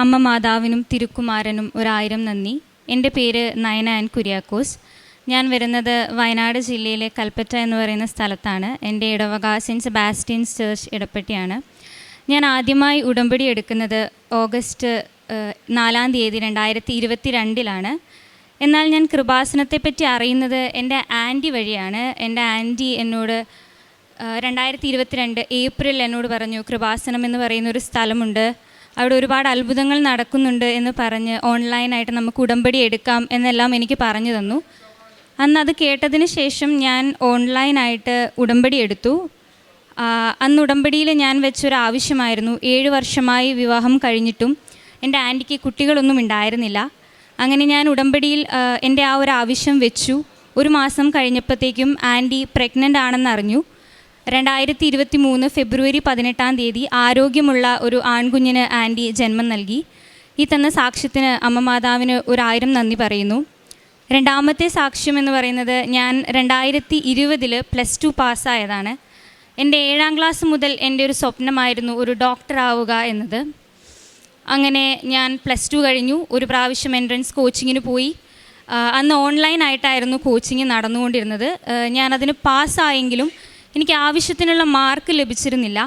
അമ്മ മാതാവിനും തിരുക്കുമാരനും ഒരായിരം നന്ദി. എന്റെ പേര് നയന ആൻ കുര്യാക്കോസ്. ഞാൻ വരുന്നത് വയനാട് ജില്ലയിലെ കൽപ്പറ്റ എന്ന് പറയുന്ന സ്ഥലത്താണ്. എന്റെ ഇടവക സെന്റ് സെബാസ്റ്റ്യൻസ് ചേർച്ച് ഇടപ്പെട്ടിയാണ്. ഞാൻ ആദ്യമായി ഉടമ്പടി എടുക്കുന്നത് ഓഗസ്റ്റ് നാലാം തീയതി രണ്ടായിരത്തി ഇരുപത്തി രണ്ടിലാണ് എന്നാൽ ഞാൻ കൃപാസനത്തെപ്പറ്റി അറിയുന്നത് എന്റെ ആന്റി വഴിയാണ്. എന്റെ ആന്റി എന്നോട് രണ്ടായിരത്തി ഇരുപത്തിരണ്ട് ഏപ്രിൽ എന്നോട് പറഞ്ഞു കൃപാസനം എന്ന് പറയുന്ന ഒരു സ്ഥലമുണ്ട്. അവിടെ ഒരുപാട് അത്ഭുതങ്ങൾ നടക്കുന്നുണ്ട് എന്ന് പറഞ്ഞ് ഓൺലൈനായിട്ട് നമുക്ക് ഉടമ്പടി എടുക്കാം എന്നെല്ലാം എനിക്ക് പറഞ്ഞു തന്നു. അന്ന് അത് കേട്ടതിന് ശേഷം ഞാൻ ഓൺലൈനായിട്ട് ഉടമ്പടി എടുത്തു. അന്ന് ഉടമ്പടിയിൽ ഞാൻ വെച്ചൊരു ആവശ്യമായിരുന്നു. ഏഴ് വർഷമായി വിവാഹം കഴിഞ്ഞിട്ടും എന്റെ ആന്റിക്ക് കുട്ടികളൊന്നും ഉണ്ടായിരുന്നില്ല. അങ്ങനെ ഞാൻ ഉടമ്പടിയിൽ എന്റെ ആ ഒരു ആവശ്യം വെച്ചു. ഒരു മാസം കഴിഞ്ഞപ്പോഴത്തേക്കും ആന്റി പ്രഗ്നന്റ് ആണെന്ന് അറിഞ്ഞു. രണ്ടായിരത്തി ഇരുപത്തി മൂന്ന് ഫെബ്രുവരി പതിനെട്ടാം തീയതി ആരോഗ്യമുള്ള ഒരു ആൺകുഞ്ഞിന് ആന്റി ജന്മം നൽകി. ഈ തന്ന സാക്ഷ്യത്തിന് അമ്മ മാതാവിന് ഒരായിരം നന്ദി പറയുന്നു. രണ്ടാമത്തെ സാക്ഷ്യം എന്ന് പറയുന്നത് ഞാൻ രണ്ടായിരത്തി ഇരുപതിൽ പ്ലസ് ടു പാസ്സായതാണ്. എന്റെ ഏഴാം ക്ലാസ് മുതൽ എന്റെ ഒരു സ്വപ്നമായിരുന്നു ഒരു ഡോക്ടർ ആവുക എന്നത്. അങ്ങനെ ഞാൻ പ്ലസ് ടു കഴിഞ്ഞു. ഒരു പ്രാവശ്യം എൻട്രൻസ് കോച്ചിങ്ങിന് പോയി. അന്ന് ഓൺലൈനായിട്ടായിരുന്നു കോച്ചിങ് നടന്നുകൊണ്ടിരുന്നത്. ഞാനതിന് പാസ്സായെങ്കിലും എനിക്ക് ആവശ്യത്തിനുള്ള മാർക്ക് ലഭിച്ചിരുന്നില്ല.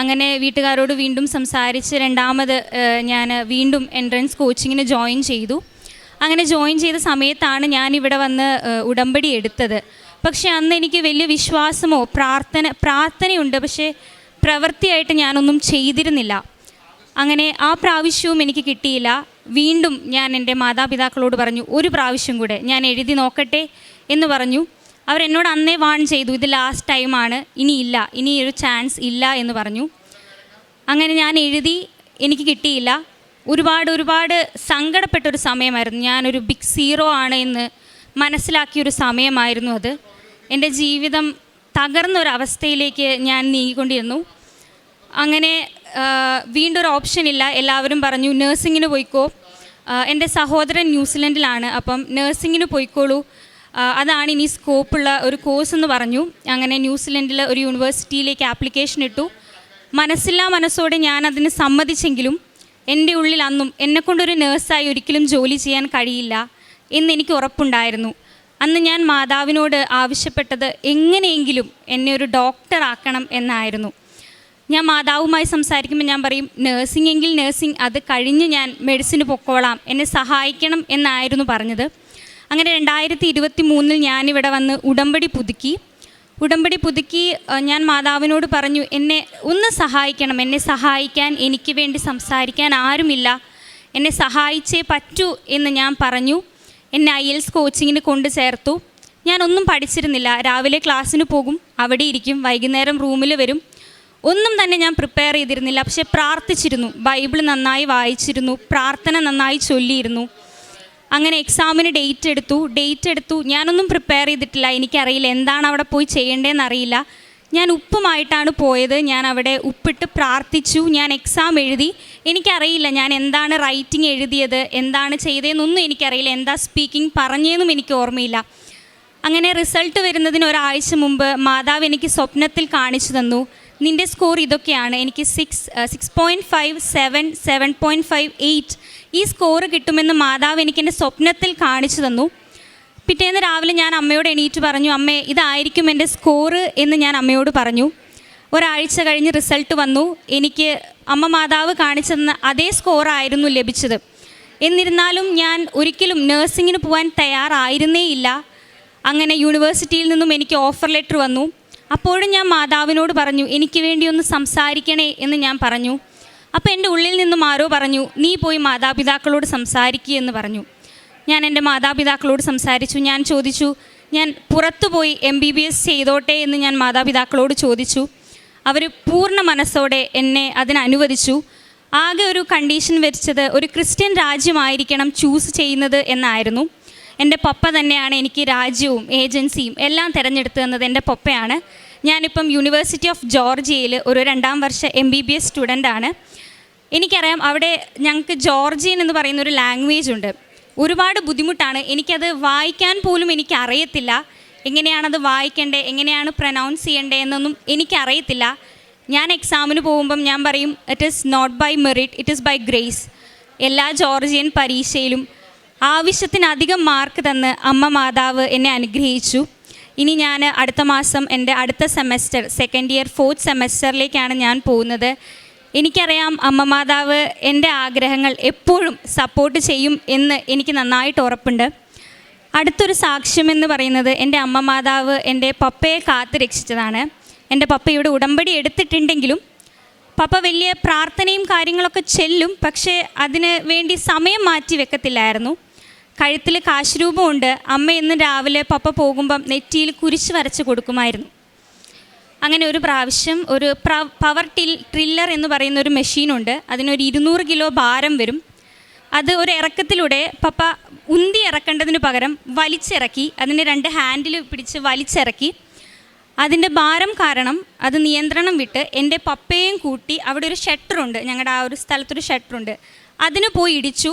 അങ്ങനെ വീട്ടുകാരോട് വീണ്ടും സംസാരിച്ച് രണ്ടാമത് ഞാൻ വീണ്ടും എൻട്രൻസ് കോച്ചിങ്ങിന് ജോയിൻ ചെയ്തു. അങ്ങനെ ജോയിൻ ചെയ്ത സമയത്താണ് ഞാൻ ഇവിടെ വന്ന് ഉടമ്പടി എടുത്തത്. പക്ഷേ അന്ന് എനിക്ക് വലിയ വിശ്വാസമോ പ്രാർത്ഥന പ്രാർത്ഥനയുണ്ട്. പക്ഷേ പ്രവൃത്തിയായിട്ട് ഞാനൊന്നും ചെയ്തിരുന്നില്ല. അങ്ങനെ ആ പ്രാവശ്യവും എനിക്ക് കിട്ടിയില്ല. വീണ്ടും ഞാൻ എന്റെ മാതാപിതാക്കളോട് പറഞ്ഞു ഒരു പ്രാവശ്യം കൂടെ ഞാൻ എഴുതി നോക്കട്ടെ എന്ന് പറഞ്ഞു. അവരെന്നോട് അന്നേ വാൺ ചെയ്തു ഇത് ലാസ്റ്റ് ടൈമാണ് ഇനിയില്ല ഇനി ഒരു ചാൻസ് ഇല്ല എന്ന് പറഞ്ഞു. അങ്ങനെ ഞാൻ എഴുതി എനിക്ക് കിട്ടിയില്ല. ഒരുപാട് ഒരുപാട് സങ്കടപ്പെട്ടൊരു സമയമായിരുന്നു. ഞാനൊരു ബിഗ് സീറോ ആണ് എന്ന് മനസ്സിലാക്കിയൊരു സമയമായിരുന്നു അത്. എന്റെ ജീവിതം തകർന്നൊരവസ്ഥയിലേക്ക് ഞാൻ നീങ്ങിക്കൊണ്ടിരുന്നു. അങ്ങനെ വീണ്ടും ഒരു ഓപ്ഷൻ ഇല്ല. എല്ലാവരും പറഞ്ഞു നഴ്സിങ്ങിന് പോയിക്കോ. എന്റെ സഹോദരൻ ന്യൂസിലൻഡിലാണ്. അപ്പം നഴ്സിങ്ങിന് പോയിക്കോളൂ. അതാണ് ഇനി സ്കോപ്പുള്ള ഒരു കോഴ്സ് എന്ന് പറഞ്ഞു. അങ്ങനെ ന്യൂസിലൻഡിൽ ഒരു യൂണിവേഴ്സിറ്റിയിലേക്ക് ആപ്ലിക്കേഷൻ ഇട്ടു. മനസ്സില്ലാ മനസ്സോടെ ഞാൻ അതിന് സമ്മതിച്ചെങ്കിലും എന്റെ ഉള്ളിൽ അന്നും എന്നെക്കൊണ്ടൊരു നേഴ്സായി ഒരിക്കലും ജോലി ചെയ്യാൻ കഴിയില്ല എന്ന് എനിക്ക് ഉറപ്പുണ്ടായിരുന്നു. അന്ന് ഞാൻ മാതാവിനോട് ആവശ്യപ്പെട്ടത് എങ്ങനെയെങ്കിലും എന്നെ ഒരു ഡോക്ടർ ആക്കണം എന്നായിരുന്നു. ഞാൻ മാതാവുമായി സംസാരിക്കുമ്പോൾ ഞാൻ പറയും നേഴ്സിംഗ് എങ്കിൽ നേഴ്സിംഗ് അത് കഴിഞ്ഞ് ഞാൻ മെഡിസിന് പൊക്കോളാം. എന്നെ സഹായിക്കണം എന്നായിരുന്നു പറഞ്ഞത്. അങ്ങനെ രണ്ടായിരത്തി ഇരുപത്തി മൂന്നിൽ ഞാനിവിടെ വന്ന് ഉടമ്പടി പുതുക്കി. ഉടമ്പടി പുതുക്കി ഞാൻ മാതാവിനോട് പറഞ്ഞു എന്നെ ഒന്ന് സഹായിക്കണം എന്നെ സഹായിക്കാൻ എനിക്ക് വേണ്ടി സംസാരിക്കാൻ ആരുമില്ല. എന്നെ സഹായിച്ചേ പറ്റൂ എന്ന് ഞാൻ പറഞ്ഞു. എന്നെ ഐ എൽസ് കോച്ചിങ്ങിന് കൊണ്ട് ചേർത്തു. ഞാനൊന്നും പഠിച്ചിരുന്നില്ല. രാവിലെ ക്ലാസ്സിന് പോകും അവിടെ ഇരിക്കും വൈകുന്നേരം റൂമിൽ വരും. ഒന്നും തന്നെ ഞാൻ പ്രിപ്പയർ ചെയ്തിരുന്നില്ല. പക്ഷെ പ്രാർത്ഥിച്ചിരുന്നു. ബൈബിൾ നന്നായി വായിച്ചിരുന്നു. പ്രാർത്ഥന നന്നായി ചൊല്ലിയിരുന്നു. അങ്ങനെ എക്സാമിന് ഡേറ്റ് എടുത്തു. ഡേറ്റ് എടുത്തു. ഞാനൊന്നും പ്രിപ്പയർ ചെയ്തിട്ടില്ല. എനിക്കറിയില്ല. എന്താണ് അവിടെ പോയി ചെയ്യേണ്ടതെന്ന് അറിയില്ല ഞാൻ ഉപ്പുമായിട്ടാണ് പോയത്. ഞാൻ അവിടെ ഉപ്പിട്ട് പ്രാർത്ഥിച്ചു. ഞാൻ എക്സാം എഴുതി. എനിക്കറിയില്ല. ഞാൻ എന്താണ് റൈറ്റിംഗ് എഴുതിയത്? എന്താണ് ചെയ്തതെന്നൊന്നും എനിക്കറിയില്ല. എന്താ സ്പീക്കിംഗ് പറഞ്ഞതെന്നും എനിക്ക് ഓർമ്മയില്ല. അങ്ങനെ റിസൾട്ട് വരുന്നതിന് ഒരാഴ്ച മുമ്പ് മാതാവ് എനിക്ക് സ്വപ്നത്തിൽ കാണിച്ചു തന്നു. നിന്റെ സ്കോർ ഇതൊക്കെയാണ്. എനിക്ക് six six point five seven seven point five eight ഈ സ്കോറ് കിട്ടുമെന്ന് മാതാവ് എനിക്ക് എന്റെ സ്വപ്നത്തിൽ കാണിച്ചു തന്നു. പിറ്റേന്ന് രാവിലെ ഞാൻ അമ്മയോട് എണീറ്റ് പറഞ്ഞു അമ്മേ ഇതായിരിക്കും എന്റെ സ്കോറ് എന്ന് ഞാൻ അമ്മയോട് പറഞ്ഞു. ഒരാഴ്ച കഴിഞ്ഞ് റിസൾട്ട് വന്നു. എനിക്ക് അമ്മ മാതാവ് കാണിച്ചു തന്ന അതേ സ്കോറായിരുന്നു ലഭിച്ചത്. എന്നിരുന്നാലും ഞാൻ ഒരിക്കലും നേഴ്സിങ്ങിന് പോകാൻ തയ്യാറായിരുന്നേ ഇല്ല അങ്ങനെ യൂണിവേഴ്സിറ്റിയിൽ നിന്നും എനിക്ക് ഓഫർ ലെറ്റർ വന്നു. അപ്പോഴും ഞാൻ മാതാവിനോട് പറഞ്ഞു എനിക്ക് വേണ്ടി ഒന്ന് സംസാരിക്കണേ എന്ന് ഞാൻ പറഞ്ഞു. അപ്പോൾ എന്റെ ഉള്ളിൽ നിന്നും ആരോ പറഞ്ഞു നീ പോയി മാതാപിതാക്കളോട് സംസാരിക്കുക എന്ന് പറഞ്ഞു. ഞാൻ എന്റെ മാതാപിതാക്കളോട് സംസാരിച്ചു. ഞാൻ ചോദിച്ചു ഞാൻ പുറത്തു പോയി എം ബി ബി എസ് ചെയ്തോട്ടെ എന്ന് ഞാൻ മാതാപിതാക്കളോട് ചോദിച്ചു. അവർ പൂർണ മനസ്സോടെ എന്നെ അതിനനുവദിച്ചു. ആകെ ഒരു കണ്ടീഷൻ വെച്ചത് ഒരു ക്രിസ്ത്യൻ രാജ്യമായിരിക്കണം ചൂസ് ചെയ്യുന്നത് എന്നായിരുന്നു. എന്റെ പപ്പ തന്നെയാണ് എനിക്ക് രാജ്യവും ഏജൻസിയും എല്ലാം തിരഞ്ഞെടുത്തു തന്നത് എന്റെ പപ്പയാണ്. ഞാനിപ്പം യൂണിവേഴ്സിറ്റി ഓഫ് ജോർജിയയിൽ ഒരു രണ്ടാം വർഷ എം ബി ബി എസ് സ്റ്റുഡന്റാണ് എനിക്കറിയാം അവിടെ ഞങ്ങൾക്ക് ജോർജിയൻ എന്ന് പറയുന്ന ഒരു ലാംഗ്വേജ് ഉണ്ട്. ഒരുപാട് ബുദ്ധിമുട്ടാണ്. എനിക്കത് വായിക്കാൻ പോലും എനിക്കറിയത്തില്ല. എങ്ങനെയാണത് വായിക്കേണ്ടത് എങ്ങനെയാണ് പ്രനൗൺസ് ചെയ്യേണ്ടത് എന്നൊന്നും എനിക്കറിയത്തില്ല. ഞാൻ എക്സാമിന് പോകുമ്പം ഞാൻ പറയും it is not by merit it is by grace എല്ലാ ജോർജിയൻ പരീക്ഷയിലും ആവശ്യത്തിനധികം മാർക്ക് തന്ന് അമ്മ മാതാവ് എന്നെ അനുഗ്രഹിച്ചു. ഇനി ഞാൻ അടുത്ത മാസം എന്റെ അടുത്ത സെമസ്റ്റർ സെക്കൻഡ് ഇയർ ഫോർത്ത് സെമസ്റ്ററിലേക്കാണ് ഞാൻ പോകുന്നത്. എനിക്കറിയാം അമ്മ മാതാവ് എന്റെ ആഗ്രഹങ്ങൾ എപ്പോഴും സപ്പോർട്ട് ചെയ്യും എന്ന് എനിക്ക് നന്നായിട്ട് ഉറപ്പുണ്ട്. അടുത്തൊരു സാക്ഷ്യം എന്ന് പറയുന്നത് എന്റെ അമ്മ മാതാവ് എന്റെ പപ്പയെ കാത്തു രക്ഷിച്ചതാണ്. എന്റെ പപ്പ ഇവിടെ ഉടമ്പടി എടുത്തിട്ടുണ്ടെങ്കിലും പപ്പ വലിയ പ്രാർത്ഥനയും കാര്യങ്ങളൊക്കെ ചെല്ലും പക്ഷേ അതിന് വേണ്ടി സമയം മാറ്റി വെക്കത്തില്ലായിരുന്നു. കഴുത്തിൽ കാശുരൂപമുണ്ട് അമ്മ ഇന്ന് രാവിലെ പപ്പ പോകുമ്പം നെറ്റിയിൽ കുരിശ് വരച്ച് കൊടുക്കുമായിരുന്നു. അങ്ങനെ ഒരു പ്രാവശ്യം ഒരു പവർ ടിൽ ട്രില്ലർ എന്ന് പറയുന്ന ഒരു മെഷീനുണ്ട് അതിനൊരു ഇരുന്നൂറ് കിലോ ഭാരം വരും. അത് ഒരു ഇറക്കത്തിലൂടെ പപ്പ ഉന്തി ഇറക്കേണ്ടതിന് പകരം വലിച്ചിറക്കി അതിന്റെ രണ്ട് ഹാൻഡിൽ പിടിച്ച് വലിച്ചിറക്കി. അതിന്റെ ഭാരം കാരണം അത് നിയന്ത്രണം വിട്ട് എന്റെ പപ്പയും കൂട്ടി അവിടെ ഒരു ഷട്ടറുണ്ട് ഞങ്ങളുടെ ആ ഒരു സ്ഥലത്തൊരു ഷട്ടറുണ്ട് അതിന് പോയി ഇടിച്ചു.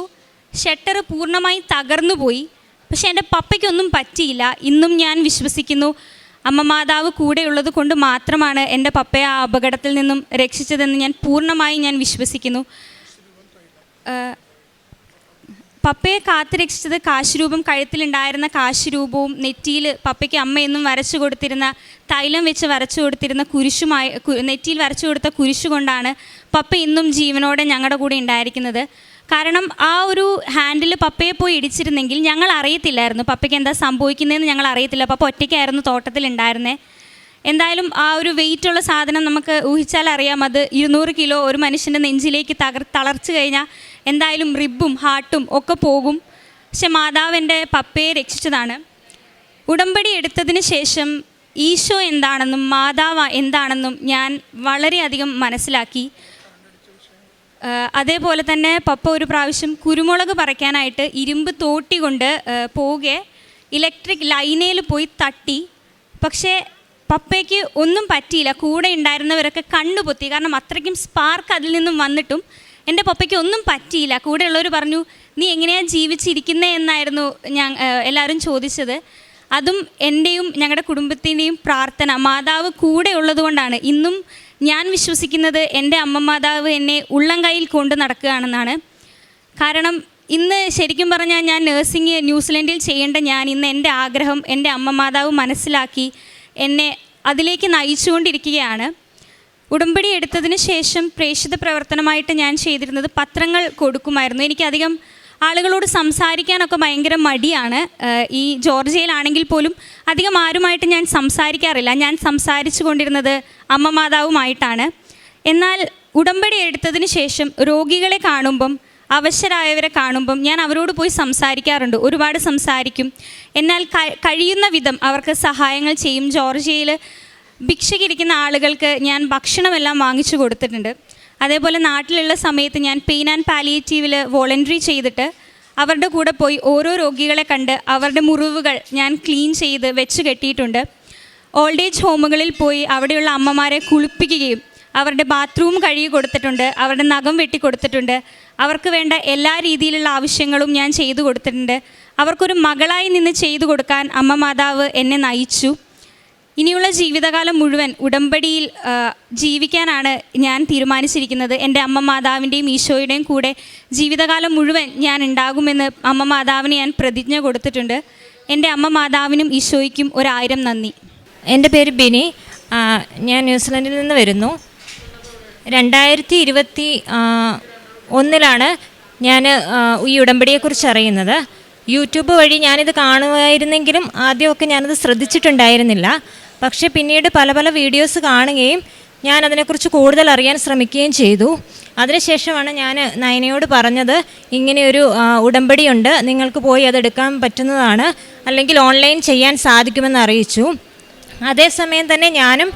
ഷട്ടർ പൂർണമായി തകർന്നു പോയി പക്ഷേ എന്റെ പപ്പയ്ക്കൊന്നും പറ്റിയില്ല. ഇന്നും ഞാൻ വിശ്വസിക്കുന്നു. അമ്മ മാതാവ് കൂടെയുള്ളത് കൊണ്ട് മാത്രമാണ് എന്റെ പപ്പയെ ആ അപകടത്തിൽ നിന്നും രക്ഷിച്ചതെന്ന് ഞാൻ പൂർണമായി ഞാൻ വിശ്വസിക്കുന്നു. പപ്പയെ കാത്തു രക്ഷിച്ചത് കാശുരൂപം കഴുത്തിലുണ്ടായിരുന്ന കാശുരൂപവും നെറ്റിയിൽ പപ്പയ്ക്ക് അമ്മയെന്നും വരച്ചു കൊടുത്തിരുന്ന തൈലം വെച്ച് വരച്ചു കൊടുത്തിരുന്ന കുരിശുമായി നെറ്റിയിൽ വരച്ചു കൊടുത്ത കുരിശുകൊണ്ടാണ് പപ്പ ഇന്നും ജീവനോടെ ഞങ്ങളുടെ കൂടെ ഉണ്ടായിരിക്കുന്നത്. കാരണം ആ ഒരു ഹാൻഡിൽ പപ്പയെ പോയി ഇടിച്ചിരുന്നെങ്കിൽ ഞങ്ങൾ അറിയത്തില്ലായിരുന്നു. പപ്പയ്ക്ക് എന്താ സംഭവിക്കുന്നതെന്ന് ഞങ്ങൾ അറിയത്തില്ല. പപ്പ ഒറ്റയ്ക്കായിരുന്നു തോട്ടത്തിൽ ഉണ്ടായിരുന്നേ എന്തായാലും ആ ഒരു വെയിറ്റ് ഉള്ള സാധനം നമുക്ക് ഊഹിച്ചാൽ അറിയാം. അത് ഇരുന്നൂറ് കിലോ ഒരു മനുഷ്യന്റെ നെഞ്ചിലേക്ക് തകർ തളർച്ചു കഴിഞ്ഞാൽ എന്തായാലും റിബും ഹാർട്ടും ഒക്കെ പോകും. പക്ഷെ മാതാവിന്റെ പപ്പയെ രക്ഷിച്ചതാണ്. ഉടമ്പടി എടുത്തതിന് ശേഷം ഈശോ എന്താണെന്നും മാതാവ് എന്താണെന്നും ഞാൻ വളരെയധികം മനസ്സിലാക്കി. അതേപോലെ തന്നെ പപ്പ ഒരു പ്രാവശ്യം കുരുമുളക് പറിക്കാനായിട്ട് ഇരുമ്പ് തോട്ടി കൊണ്ട് പോകെ. ഇലക്ട്രിക് ലൈനയിൽ പോയി തട്ടി. പക്ഷേ പപ്പയ്ക്ക് ഒന്നും പറ്റിയില്ല. കൂടെ ഉണ്ടായിരുന്നവരൊക്കെ കണ്ണു പൊത്തി. കാരണം അത്രയ്ക്കും സ്പാർക്ക് അതിൽ നിന്നും വന്നിട്ടും എന്റെ പപ്പയ്ക്ക് ഒന്നും പറ്റിയില്ല. കൂടെയുള്ളവർ പറഞ്ഞു നീ എങ്ങനെയാണ് ജീവിച്ചിരിക്കുന്നത് എന്നായിരുന്നു ഞാൻ എല്ലാവരും ചോദിച്ചത്. അതും എന്റെയും ഞങ്ങളുടെ കുടുംബത്തിന്റെയും പ്രാർത്ഥന. മാതാവ് കൂടെ ഉള്ളതുകൊണ്ടാണ്. ഇന്നും ഞാൻ വിശ്വസിക്കുന്നത് എന്റെ അമ്മ മാതാവ് എന്നെ ഉള്ളം കയ്യിൽ കൊണ്ട് നടക്കുകയാണെന്നാണ്. കാരണം ഇന്ന് ശരിക്കും പറഞ്ഞാൽ ഞാൻ നേഴ്സിംഗ് ന്യൂസിലൻഡിൽ ചെയ്യേണ്ട ഞാൻ ഇന്ന് എന്റെ ആഗ്രഹം എന്റെ അമ്മ മാതാവ് മനസ്സിലാക്കി എന്നെ അതിലേക്ക് നയിച്ചുകൊണ്ടിരിക്കുകയാണ്. ഉടമ്പടി എടുത്തതിന് ശേഷം പ്രേക്ഷിത പ്രവർത്തനമായിട്ട് ഞാൻ ചെയ്തിരുന്നത് പത്രങ്ങൾ കൊടുക്കുമായിരുന്നു. എനിക്കധികം ആളുകളോട് സംസാരിക്കാനൊക്കെ ഭയങ്കര മടിയാണ്. ഈ ജോർജിയയിലാണെങ്കിൽ പോലും അധികം ആരുമായിട്ട് ഞാൻ സംസാരിക്കാറില്ല. ഞാൻ സംസാരിച്ചു കൊണ്ടിരുന്നത് അമ്മ മാതാവുമായിട്ടാണ്. എന്നാൽ ഉടമ്പടി എടുത്തതിന് ശേഷം രോഗികളെ കാണുമ്പം അവശരായവരെ കാണുമ്പം ഞാൻ അവരോട് പോയി സംസാരിക്കാറുണ്ട്. ഒരുപാട് സംസാരിക്കും. എന്നാൽ കഴിയുന്ന വിധം അവർക്ക് സഹായങ്ങൾ ചെയ്യും. ജോർജിയയിൽ ഭിക്ഷയ്ക്കിരിക്കുന്ന ആളുകൾക്ക് ഞാൻ ഭക്ഷണമെല്ലാം വാങ്ങിച്ചു കൊടുത്തിട്ടുണ്ട്. അതേപോലെ നാട്ടിലുള്ള സമയത്ത് ഞാൻ പെയിൻ ആൻഡ് പാലിയേറ്റീവിൽ വോളണ്ടറി ചെയ്തിട്ട് അവരുടെ കൂടെ പോയി ഓരോ രോഗികളെ കണ്ട് അവരുടെ മുറിവുകൾ ഞാൻ ക്ലീൻ ചെയ്ത് വെച്ച് കെട്ടിയിട്ടുണ്ട്. ഓൾഡ് ഏജ് ഹോമുകളിൽ പോയി അവിടെയുള്ള അമ്മമാരെ കുളിപ്പിക്കുകയും അവരുടെ ബാത്റൂം കഴുകി കൊടുത്തിട്ടുണ്ട് അവരുടെ നഖം വെട്ടി കൊടുത്തിട്ടുണ്ട്. അവർക്ക് വേണ്ട എല്ലാ രീതിയിലുള്ള ആവശ്യങ്ങളും ഞാൻ ചെയ്തു കൊടുത്തിട്ടുണ്ട്. അവർക്കൊരു മകളായി നിന്ന് ചെയ്തു കൊടുക്കാൻ അമ്മ മാതാവ് എന്നെ നയിച്ചു. ഇനിയുള്ള ജീവിതകാലം മുഴുവൻ ഉടമ്പടിയിൽ ജീവിക്കാനാണ് ഞാൻ തീരുമാനിച്ചിരിക്കുന്നത്. എന്റെ അമ്മ മാതാവിന്റെയും ഈശോയുടെയും കൂടെ ജീവിതകാലം മുഴുവൻ ഞാൻ ഉണ്ടാകുമെന്ന് അമ്മ മാതാവിന് ഞാൻ പ്രതിജ്ഞ കൊടുത്തിട്ടുണ്ട്. എന്റെ അമ്മ മാതാവിനും ഈശോയ്ക്കും ഒരായിരം നന്ദി. എന്റെ പേര് ബിനി. ഞാൻ ന്യൂസിലൻഡിൽ നിന്ന് വരുന്നു. രണ്ടായിരത്തി ഇരുപത്തി ഒന്നിലാണ് ഞാൻ ഈ ഉടമ്പടിയെക്കുറിച്ച് അറിയുന്നത്. യൂട്യൂബ് വഴി ഞാനിത് കാണുമായിരുന്നെങ്കിലും ആദ്യമൊക്കെ ഞാനത് ശ്രദ്ധിച്ചിട്ടുണ്ടായിരുന്നില്ല. പക്ഷെ പിന്നീട് പല പല വീഡിയോസ് കാണുകയും ഞാൻ അതിനെക്കുറിച്ച് കൂടുതൽ അറിയാൻ ശ്രമിക്കുകയും ചെയ്തു. അതിനുശേഷമാണ് ഞാൻ നയനയോട് പറഞ്ഞത് ഇങ്ങനെയൊരു ഉടമ്പടിയുണ്ട്. നിങ്ങൾക്ക് പോയി അതെടുക്കാൻ പറ്റുന്നതാണ്. അല്ലെങ്കിൽ ഓൺലൈൻ ചെയ്യാൻ സാധിക്കുമെന്ന് അറിയിച്ചു. അതേസമയം തന്നെ ഞാനും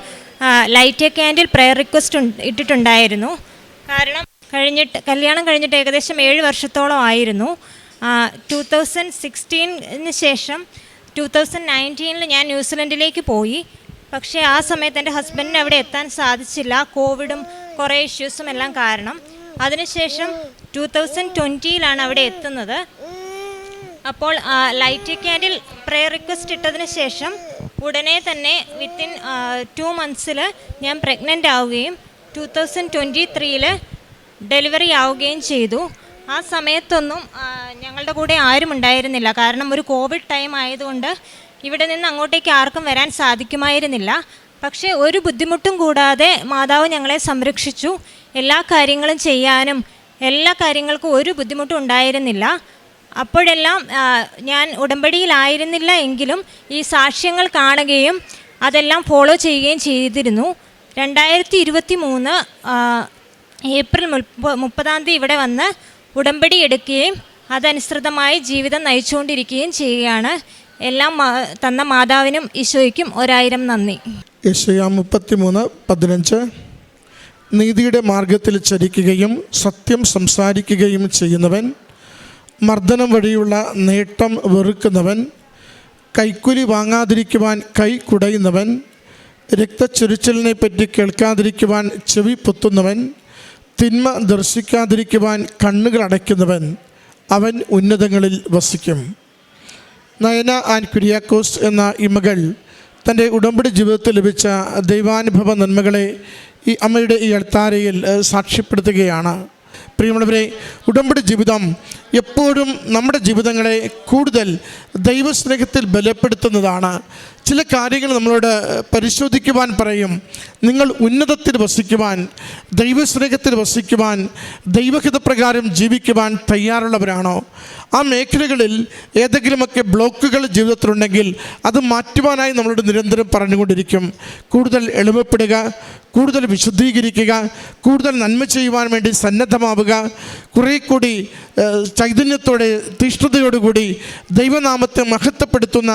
ലൈറ്റ് ക്യാൻഡിൽ പ്രെയർ റിക്വസ്റ്റ് ഇട്ടിട്ടുണ്ടായിരുന്നു. കാരണം കഴിഞ്ഞിട്ട് കല്യാണം കഴിഞ്ഞിട്ട് ഏകദേശം ഏഴ് വർഷത്തോളം ആയിരുന്നു. ടു തൗസൻഡ് സിക്സ്റ്റീനിന് ശേഷം ടു തൗസൻഡ് നയന്റീനിൽ ഞാൻ ന്യൂസിലൻഡിലേക്ക് പോയി. പക്ഷേ ആ സമയത്ത് എന്റെ ഹസ്ബൻഡിന് അവിടെ എത്താൻ സാധിച്ചില്ല. കോവിഡും കുറേ ഇഷ്യൂസും എല്ലാം കാരണം. അതിനുശേഷം ടു തൗസൻഡ് ട്വന്റിയിലാണ് അവിടെ എത്തുന്നത്. അപ്പോൾ ലൈറ്റ് ക്യാൻഡിൽ പ്രെയർ റിക്വസ്റ്റ് ഇട്ടതിന് ശേഷം ഉടനെ തന്നെ വിത്തിൻ ടു മന്ത്സിൽ ഞാൻ പ്രഗ്നന്റ് ആവുകയും ടു തൗസൻഡ് ട്വന്റി ത്രീയിൽ ഡെലിവറി ആവുകയും ചെയ്തു. ആ സമയത്തൊന്നും ഞങ്ങളുടെ കൂടെ ആരും ഉണ്ടായിരുന്നില്ല. കാരണം ഒരു കോവിഡ് ടൈം ആയതുകൊണ്ട് ഇവിടെ നിന്ന് അങ്ങോട്ടേക്ക് ആർക്കും വരാൻ സാധിക്കുമായിരുന്നില്ല. പക്ഷേ ഒരു ബുദ്ധിമുട്ടും കൂടാതെ മാതാവ് ഞങ്ങളെ സംരക്ഷിച്ചു. എല്ലാ കാര്യങ്ങളും ചെയ്യാനും എല്ലാ കാര്യങ്ങൾക്കും ഒരു ബുദ്ധിമുട്ടും ഉണ്ടായിരുന്നില്ല. അപ്പോഴെല്ലാം ഞാൻ ഉടമ്പടിയിലായിരുന്നില്ല എങ്കിലും ഈ സാക്ഷ്യങ്ങൾ കാണുകയും അതെല്ലാം ഫോളോ ചെയ്യുകയും ചെയ്തിരുന്നു. രണ്ടായിരത്തി ഇരുപത്തി മൂന്ന് ഏപ്രിൽ മുപ്പ മുപ്പതാം തീയതി ഇവിടെ വന്ന് ഉടമ്പടി എടുക്കുകയും അതനുസൃതമായി ജീവിതം നയിച്ചുകൊണ്ടിരിക്കുകയും ചെയ്യുകയാണ്. എല്ലാം തന്ന മാതാവിനും ഈശോയ്ക്കും ഒരായിരം നന്ദി. യശയ മുപ്പത്തിമൂന്ന് പതിനഞ്ച്. നീതിയുടെ മാർഗത്തിൽ ചരിക്കുകയും സത്യം സംസാരിക്കുകയും ചെയ്യുന്നവൻ മർദ്ദനം വഴിയുള്ള നേട്ടം വെറുക്കുന്നവൻ കൈക്കൂലി വാങ്ങാതിരിക്കുവാൻ കൈ കുടയുന്നവൻ രക്തച്ചൊരിച്ചിലിനെ പറ്റി കേൾക്കാതിരിക്കുവാൻ ചെവി പൊത്തുന്നവൻ തിന്മ ദർശിക്കാതിരിക്കുവാൻ കണ്ണുകൾ അടയ്ക്കുന്നവൻ അവൻ ഉന്നതങ്ങളിൽ വസിക്കും. നയന ആൻഡ് കുര്യാക്കോസ് എന്ന ഈ മകൾ തന്റെ ഉടമ്പടി ജീവിതത്തിൽ ലഭിച്ച ദൈവാനുഭവ നന്മകളെ ഈ അമ്മയുടെ ഈ അൾത്താരയിൽ സാക്ഷ്യപ്പെടുത്തുകയാണ്. പ്രിയമുള്ളവരെ ഉടമ്പടി ജീവിതം എപ്പോഴും നമ്മുടെ ജീവിതങ്ങളെ കൂടുതൽ ദൈവസ്നേഹത്തിൽ ബലപ്പെടുത്തുന്നതാണ്. ചില കാര്യങ്ങൾ നമ്മളോട് പരിശോധിക്കുവാൻ പറയും. നിങ്ങൾ ഉന്നതത്തിൽ വസിക്കുവാൻ ദൈവസ്നേഹത്തിൽ വസിക്കുവാൻ ദൈവഹിതപ്രകാരം ജീവിക്കുവാൻ തയ്യാറുള്ളവരാണോ? ആ മേഖലകളിൽ ഏതെങ്കിലുമൊക്കെ ബ്ലോക്കുകൾ ജീവിതത്തിലുണ്ടെങ്കിൽ അത് മാറ്റുവാനായി നമ്മളോട് നിരന്തരം പറഞ്ഞുകൊണ്ടിരിക്കും. കൂടുതൽ എളിമപ്പെടുക കൂടുതൽ വിശുദ്ധീകരിക്കുക കൂടുതൽ നന്മ ചെയ്യുവാൻ വേണ്ടി സന്നദ്ധമാവുക കുറേ കൂടി ചൈതന്യത്തോടെ തീഷ്ണതയോടുകൂടി ദൈവനാമത്തെ മഹത്വപ്പെടുത്തുന്ന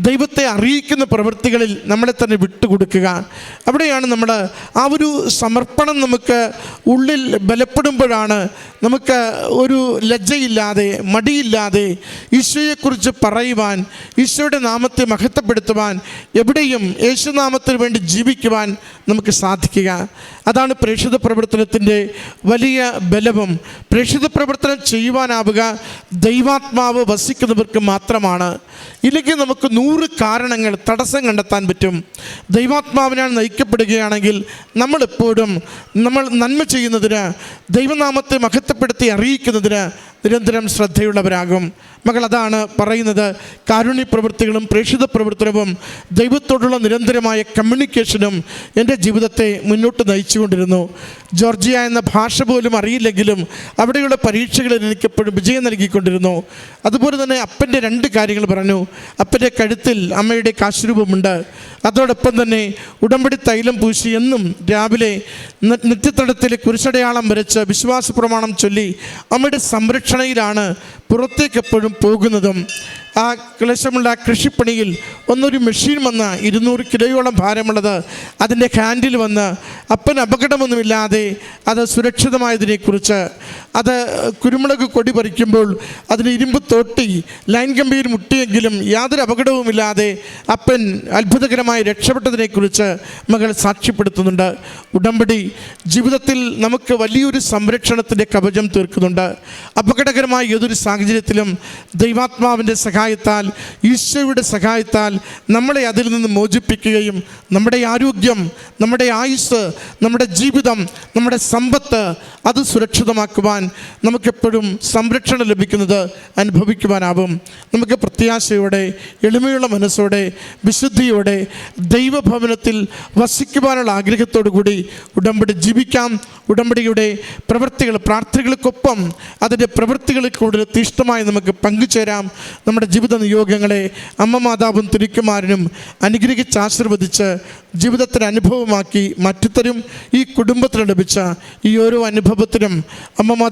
ദൈവത്തെ അറിയിക്കുന്ന പ്രവൃത്തികളിൽ നമ്മളെ തന്നെ വിട്ടുകൊടുക്കുക. അവിടെയാണ് നമ്മൾ ആ ഒരു സമർപ്പണം നമുക്ക് ഉള്ളിൽ ബലപ്പെടുമ്പോഴാണ് നമുക്ക് ഒരു ലജ്ജയില്ലാതെ മടിയില്ലാതെ ഈശോയെക്കുറിച്ച് പറയുവാൻ ഈശോയുടെ നാമത്തെ മഹത്വപ്പെടുത്തുവാൻ എവിടെയും യേശുനാമത്തിന് വേണ്ടി ജീവിക്കുവാൻ നമുക്ക് സാധിക്കുക. അതാണ് പ്രേക്ഷിത പ്രവർത്തനത്തിന്റെ വലിയ ബലവും പ്രേക്ഷിത പ്രവർത്തനം ചെയ്യുവാനാവുക ദൈവാത്മാവ് വസിക്കുന്നവർക്ക് മാത്രമാണ്. ഇല്ലെങ്കിൽ നമുക്ക് നൂറ് കാരണങ്ങൾ തടസ്സം കണ്ടെത്താൻ പറ്റും. ദൈവാത്മാവിനാൽ നയിക്കപ്പെടുകയാണെങ്കിൽ നമ്മളെപ്പോഴും നമ്മൾ നന്മ ചെയ്യുന്നതിന് ദൈവനാമത്തെ മഹത്വപ്പെടുത്തി അറിയിക്കുന്നതിന് നിരന്തരം ശ്രദ്ധയുള്ളവരാകും. മകൾ അതാണ് പറയുന്നത്. കാരുണ്യ പ്രവൃത്തികളും പ്രേക്ഷിത പ്രവർത്തനവും ദൈവത്തോടുള്ള നിരന്തരമായ കമ്മ്യൂണിക്കേഷനും എന്റെ ജീവിതത്തെ മുന്നോട്ട് നയിച്ചുകൊണ്ടിരുന്നു. ജോർജിയ എന്ന ഭാഷ പോലും അറിയില്ലെങ്കിലും അവിടെയുള്ള പരീക്ഷകളിൽ എനിക്കെപ്പോഴും വിജയം നൽകിക്കൊണ്ടിരുന്നു. അതുപോലെ തന്നെ അപ്പന്റെ രണ്ട് കാര്യങ്ങൾ പറഞ്ഞു. അപ്പന്റെ കഴുത്തിൽ അമ്മയുടെ കാശുരൂപമുണ്ട്. അതോടൊപ്പം തന്നെ ഉടമ്പടി തൈലം പൂശി എന്നും രാവിലെ നിത്യത്തടത്തിൽ കുരിശടയാളം വരച്ച് വിശ്വാസ പ്രമാണം ചൊല്ലി അമ്മയുടെ സംരക്ഷണയിലാണ് പുറത്തേക്ക് എപ്പോഴും പോകുന്നതും. ആ ക്ലേശമുള്ള കൃഷിപ്പണിയിൽ ഒന്നൊരു മെഷീൻ വന്ന് ഇരുന്നൂറ് കിലോയോളം ഭാരമുള്ളത് അതിന്റെ ഹാൻഡിൽ വന്ന് അപ്പൻ അപകടമൊന്നുമില്ലാതെ അത് സുരക്ഷിതമായതിനെക്കുറിച്ച് അത് കുരുമുളക് കൊടി പറിക്കുമ്പോൾ അതിന് ഇരുമ്പ് തൊട്ടി ലൈൻ കമ്പിയിൽ മുട്ടിയെങ്കിലും യാതൊരു അപകടവുമില്ലാതെ അപ്പൻ അത്ഭുതകരമായി രക്ഷപ്പെട്ടതിനെക്കുറിച്ച് മകൾ സാക്ഷ്യപ്പെടുത്തുന്നുണ്ട്. ഉടമ്പടി ജീവിതത്തിൽ നമുക്ക് വലിയൊരു സംരക്ഷണത്തിന്റെ കവചം തീർക്കുന്നുണ്ട്. അപകടകരമായ ഏതൊരു സാഹചര്യത്തിലും ദൈവാത്മാവിന്റെ സഹായത്താൽ ഈശോയുടെ സഹായത്താൽ നമ്മളെ അതിൽ നിന്ന് മോചിപ്പിക്കുകയും നമ്മുടെ ആരോഗ്യം നമ്മുടെ ആയുസ് നമ്മുടെ ജീവിതം നമ്മുടെ സമ്പത്ത് അത് സുരക്ഷിതമാക്കുവാൻ നമുക്കെപ്പോഴും സംരക്ഷണം ലഭിക്കുന്നത് അനുഭവിക്കുവാനാവും. നമുക്ക് പ്രത്യാശയോടെ എളിമയുള്ള മനസ്സോടെ വിശുദ്ധിയോടെ ദൈവഭവനത്തിൽ വസിക്കുവാനുള്ള ആഗ്രഹത്തോടു കൂടി ഉടമ്പടി ജീവിക്കാം. ഉടമ്പടിയുടെ പ്രവൃത്തികൾ പ്രാർത്ഥനകൾക്കൊപ്പം അതിന്റെ പ്രവൃത്തികളിൽ കൂടുതൽ തീഷ്ണമായി നമുക്ക് പങ്കുചേരാം. നമ്മുടെ ജീവിത നിയോഗങ്ങളെ അമ്മ മാതാവും തിരുക്കുമാരനും അനുഗ്രഹിച്ച് ആശീർവദിച്ച് ജീവിതത്തിന് അനുഭവമാക്കി മറ്റുത്തരും. ഈ കുടുംബത്തിന് ലഭിച്ച ഈ ഓരോ അനുഭവത്തിനും അമ്മ